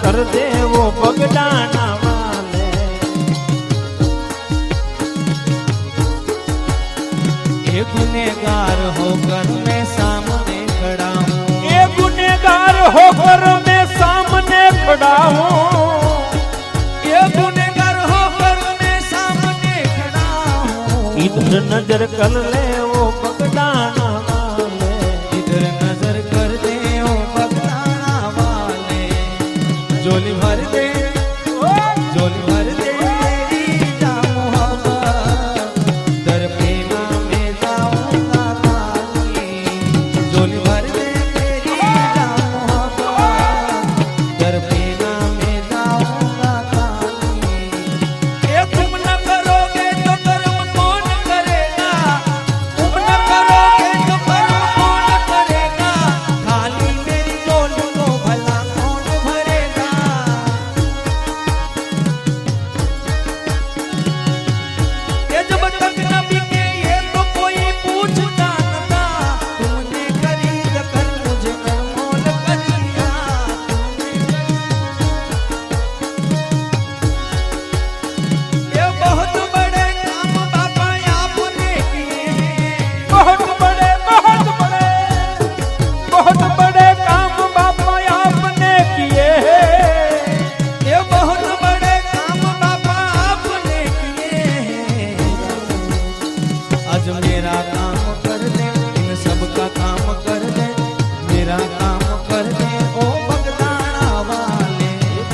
કર દેવો પગડાના વાલે એ ગુનેગાર હો કર મે સામને ખડા હું એ ગુનેગાર હો કર મે સામને ખડા હું એ ગુનેગાર હો કર મે સામને ખડા હું ઇધર નજર કર લેવો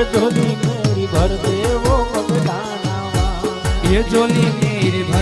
એ જોલી મેરી ભર દેવો પગડાનામાં એ જોલી મેરી ભર